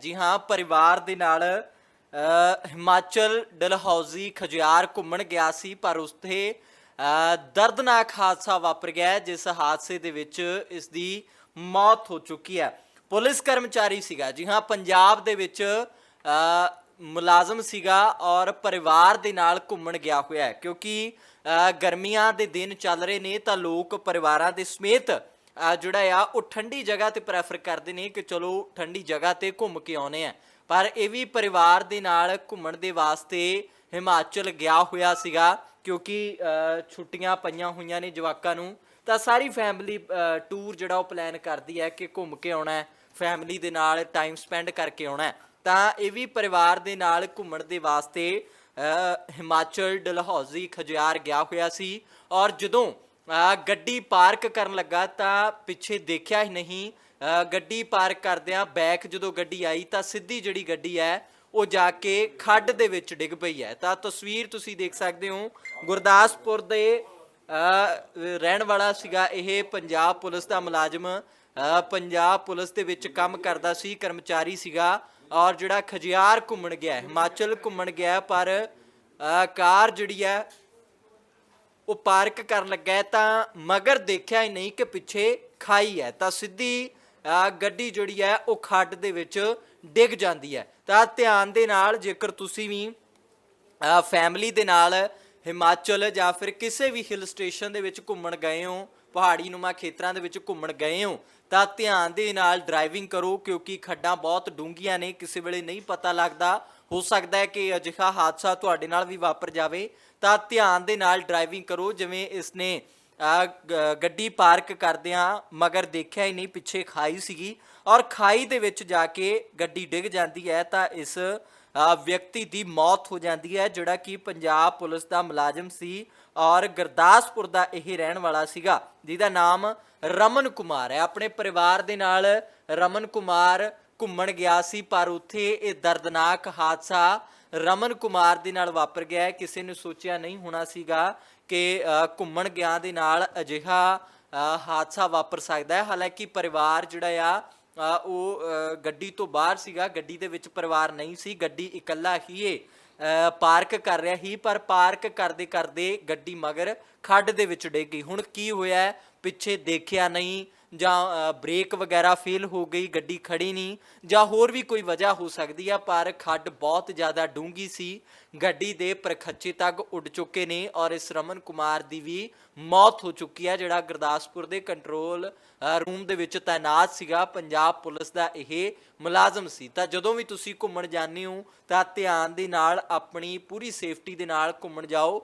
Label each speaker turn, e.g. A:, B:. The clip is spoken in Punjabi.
A: ਜੀ ਹਾਂ, ਪਰਿਵਾਰ ਦੇ ਨਾਲ ਹਿਮਾਚਲ ਡਲਹੌਜ਼ੀ ਖਜਿਆਰ ਘੁੰਮਣ ਗਿਆ ਸੀ, ਪਰ ਉਸਤੇ ਦਰਦਨਾਕ ਹਾਦਸਾ ਵਾਪਰ ਗਿਆ ਜਿਸ ਹਾਦਸੇ ਦੇ ਵਿੱਚ ਇਸ ਦੀ ਮੌਤ ਹੋ ਚੁੱਕੀ ਹੈ। ਪੁਲਿਸ ਕਰਮਚਾਰੀ ਸੀਗਾ। ਜੀ ਹਾਂ, ਪੰਜਾਬ ਦੇ ਵਿੱਚ ਮੁਲਾਜ਼ਮ ਸੀਗਾ ਔਰ ਪਰਿਵਾਰ ਦੇ ਨਾਲ ਘੁੰਮਣ ਗਿਆ ਹੋਇਆ ਹੈ, ਕਿਉਂਕਿ ਗਰਮੀਆਂ ਦੇ ਦਿਨ ਚੱਲ ਰਹੇ ਨੇ, ਤਾਂ ਲੋਕ ਪਰਿਵਾਰਾਂ ਦੇ ਸਮੇਤ ਅ, ਜਿਹੜਾ ਆ ਉਹ ਠੰਡੀ ਜਗ੍ਹਾ ਤੇ ਪ੍ਰੈਫਰ ਕਰਦੇ ਨੇ ਕਿ ਚਲੋ ਠੰਡੀ ਜਗ੍ਹਾ ਤੇ ਘੁੰਮ ਕੇ ਆਉਨੇ ਆ। ਪਰ ਇਹ ਵੀ ਪਰਿਵਾਰ ਦੇ ਨਾਲ ਘੁੰਮਣ ਦੇ ਵਾਸਤੇ ਹਿਮਾਚਲ ਗਿਆ ਹੋਇਆ ਸੀਗਾ ਕਿਉਂਕਿ ਅ, ਛੁੱਟੀਆਂ ਪਈਆਂ ਹੋਈਆਂ ਨੇ ਜਵਾਕਾਂ ਨੂੰ। ਤਾਂ ਸਾਰੀ ਫੈਮਿਲੀ ਟੂਰ ਜਿਹੜਾ ਉਹ ਪਲਾਨ ਕਰਦੀ ਹੈ ਕਿ ਘੁੰਮ ਕੇ ਆਉਣਾ ਹੈ ਫੈਮਿਲੀ ਦੇ ਨਾਲ ਟਾਈਮ ਸਪੈਂਡ ਕਰਕੇ ਆਉਣਾ ਹੈ। ਤਾਂ ਇਹ ਵੀ ਪਰਿਵਾਰ ਦੇ ਨਾਲ ਘੁੰਮਣ ਦੇ ਵਾਸਤੇ ਅ, ਹਿਮਾਚਲ ਡਲਹੌਜ਼ੀ ਖਜਿਆਰ ਗਿਆ ਹੋਇਆ ਸੀ। ਔਰ ਜਦੋਂ ਅ, ਗੱਡੀ ਪਾਰਕ ਕਰਨ ਲੱਗਾ ਤਾਂ ਪਿੱਛੇ ਦੇਖਿਆ ਹੀ ਨਹੀਂ। ਅ, ਗੱਡੀ ਪਾਰਕ ਕਰਦਿਆਂ ਬੈਕ ਜਦੋਂ ਗੱਡੀ ਆਈ ਤਾਂ ਸਿੱਧੀ ਜਿਹੜੀ ਗੱਡੀ ਹੈ ਉਹ ਜਾ ਕੇ ਖੱਡ ਦੇ ਵਿੱਚ ਡਿੱਗ ਪਈ ਹੈ। ਤਾਂ ਤਸਵੀਰ ਤੁਸੀਂ ਦੇਖ ਸਕਦੇ ਹੋ ਗੁਰਦਾਸਪੁਰ ਦੇ ਅ, ਰਹਿਣ ਵਾਲਾ ਸੀਗਾ ਇਹ ਪੰਜਾਬ ਪੁਲਿਸ ਦਾ ਮੁਲਾਜ਼ਮ। ਅ, ਪੰਜਾਬ ਪੁਲਿਸ ਦੇ ਵਿੱਚ ਕੰਮ ਕਰਦਾ ਸੀ ਕਰਮਚਾਰੀ ਸੀਗਾ ਔਰ ਜਿਹੜਾ ਖਜਿਆਰ ਘੁੰਮਣ ਗਿਆ ਹੈ, ਹਿਮਾਚਲ ਘੁੰਮਣ ਗਿਆ ਹੈ, ਪਰ ਅ, ਕਾਰ ਜਿਹੜੀ ਹੈ ਉਹ ਪਾਰਕ ਕਰਨ ਲੱਗਾ ਤਾਂ ਮਗਰ ਦੇਖਿਆ ਹੀ ਨਹੀਂ ਕਿ ਪਿੱਛੇ ਖਾਈ ਹੈ। ਤਾਂ ਸਿੱਧੀ ਗੱਡੀ ਜਿਹੜੀ ਹੈ ਉਹ ਖੱਡ ਦੇ ਵਿੱਚ ਡਿੱਗ ਜਾਂਦੀ ਹੈ। ਤਾਂ ਧਿਆਨ ਦੇ ਨਾਲ ਜੇਕਰ ਤੁਸੀਂ ਵੀ ਫੈਮਿਲੀ ਦੇ ਨਾਲ ਹਿਮਾਚਲ ਜਾਂ ਫਿਰ ਕਿਸੇ ਵੀ ਹਿਲ ਸਟੇਸ਼ਨ ਦੇ ਵਿੱਚ ਘੁੰਮਣ ਗਏ ਹੋ ਪਹਾੜੀ ਨੁਮਾ ਖੇਤਰਾਂ ਦੇ ਵਿੱਚ ਘੁੰਮਣ ਗਏ ਹੋ ਤਾਂ ਧਿਆਨ ਦੇ ਨਾਲ ਡਰਾਈਵਿੰਗ ਕਰੋ ਕਿਉਂਕਿ ਖੱਡਾਂ ਬਹੁਤ ਡੂੰਘੀਆਂ ਨੇ ਕਿਸੇ ਵੇਲੇ ਨਹੀਂ ਪਤਾ ਲੱਗਦਾ। ਹੋ ਸਕਦਾ ਹੈ ਕਿ ਅਜਿਹਾ ਹਾਦਸਾ ਤੁਹਾਡੇ ਨਾਲ ਵੀ ਵਾਪਰ ਜਾਵੇ। ਤਾਂ ਧਿਆਨ ਦੇ ਨਾਲ ਡਰਾਈਵਿੰਗ ਕਰੋ ਜਿਵੇਂ ਇਸਨੇ ਅ, ਗੱਡੀ ਪਾਰਕ ਕਰਦਿਆਂ ਮਗਰ ਦੇਖਿਆ ਹੀ ਨਹੀਂ ਪਿੱਛੇ ਖਾਈ ਸੀਗੀ। ਔਰ ਖਾਈ ਦੇ ਵਿੱਚ ਜਾ ਕੇ ਗੱਡੀ ਡਿੱਗ ਜਾਂਦੀ ਹੈ ਤਾਂ ਇਸ ਵਿਅਕਤੀ ਦੀ ਮੌਤ ਹੋ ਜਾਂਦੀ ਹੈ, ਜਿਹੜਾ ਕਿ ਪੰਜਾਬ ਪੁਲਿਸ ਦਾ ਮੁਲਾਜ਼ਮ ਸੀ ਔਰ ਗੁਰਦਾਸਪੁਰ ਦਾ ਇਹ ਰਹਿਣ ਵਾਲਾ ਸੀਗਾ, ਜਿਹਦਾ ਨਾਮ ਰਮਨ ਕੁਮਾਰ ਹੈ। ਆਪਣੇ ਪਰਿਵਾਰ ਦੇ ਨਾਲ ਰਮਨ ਕੁਮਾਰ ਘੁੰਮਣ ਗਿਆ ਸੀ, ਪਰ ਉੱਥੇ ਇਹ ਦਰਦਨਾਕ ਹਾਦਸਾ ਰਮਨ ਕੁਮਾਰ ਦੇ ਨਾਲ ਵਾਪਰ ਗਿਆ ਕਿਸੇ ਨੇ ਸੋਚਿਆ ਨਹੀਂ ਹੋਣਾ ਸੀਗਾ ਕਿ ਘੁੰਮਣ ਗਿਆ ਦੇ ਨਾਲ ਅਜਿਹਾ ਹਾਦਸਾ ਵਾਪਰ ਸਕਦਾ ਹੈ। ਹਾਲਾਂਕਿ ਪਰਿਵਾਰ ਜਿਹੜਾ ਆ ਉਹ ਗੱਡੀ ਤੋਂ ਬਾਹਰ ਸੀਗਾ, ਗੱਡੀ ਦੇ ਵਿੱਚ ਪਰਿਵਾਰ ਨਹੀਂ ਸੀ, ਗੱਡੀ ਇਕੱਲਾ ਹੀ ਇਹ ਪਾਰਕ ਕਰ ਰਿਹਾ ਸੀ, ਪਰ ਪਾਰਕ ਕਰਦੇ ਕਰਦੇ ਗੱਡੀ ਮਗਰ ਖੱਡ ਦੇ ਵਿੱਚ ਡਿੱਗ ਗਈ। ਹੁਣ ਕੀ ਹੋਇਆ ਪਿੱਛੇ ਦੇਖਿਆ ਨਹੀਂ ਜਾਂ ਅ, ਬ੍ਰੇਕ ਵਗੈਰਾ ਫੇਲ ਹੋ ਗਈ ਗੱਡੀ ਖੜੀ ਨਹੀਂ ਜਾਂ ਹੋਰ ਵੀ ਕੋਈ ਵਜ੍ਹਾ ਹੋ ਸਕਦੀ ਆ ਪਰ ਖੱਡ ਬਹੁਤ ਜ਼ਿਆਦਾ ਡੂੰਗੀ ਸੀ ਗੱਡੀ ਦੇ ਪ੍ਰਖੱਚੇ ਤੱਕ ਉੱਡ ਚੁੱਕੇ ਨੇ ਔਰ ਇਸ ਰਮਨ ਕੁਮਾਰ ਦੀ ਵੀ ਮੌਤ ਹੋ ਚੁੱਕੀ ਆ ਜਿਹੜਾ ਗੁਰਦਾਸਪੁਰ ਦੇ ਕੰਟਰੋਲ ਰੂਮ ਦੇ ਵਿੱਚ ਤਾਇਨਾਤ ਸੀਗਾ ਪੰਜਾਬ ਪੁਲਿਸ ਦਾ ਇਹ ਮੁਲਾਜ਼ਮ ਸੀ। ਤਾਂ ਜਦੋਂ ਵੀ ਤੁਸੀਂ ਘੁੰਮਣ ਜਾਂਦੇ ਹੋ ਤਾਂ ਧਿਆਨ ਦੇ ਨਾਲ ਆਪਣੀ ਪੂਰੀ ਸੇਫਟੀ ਦੇ ਨਾਲ ਘੁੰਮਣ ਜਾਓ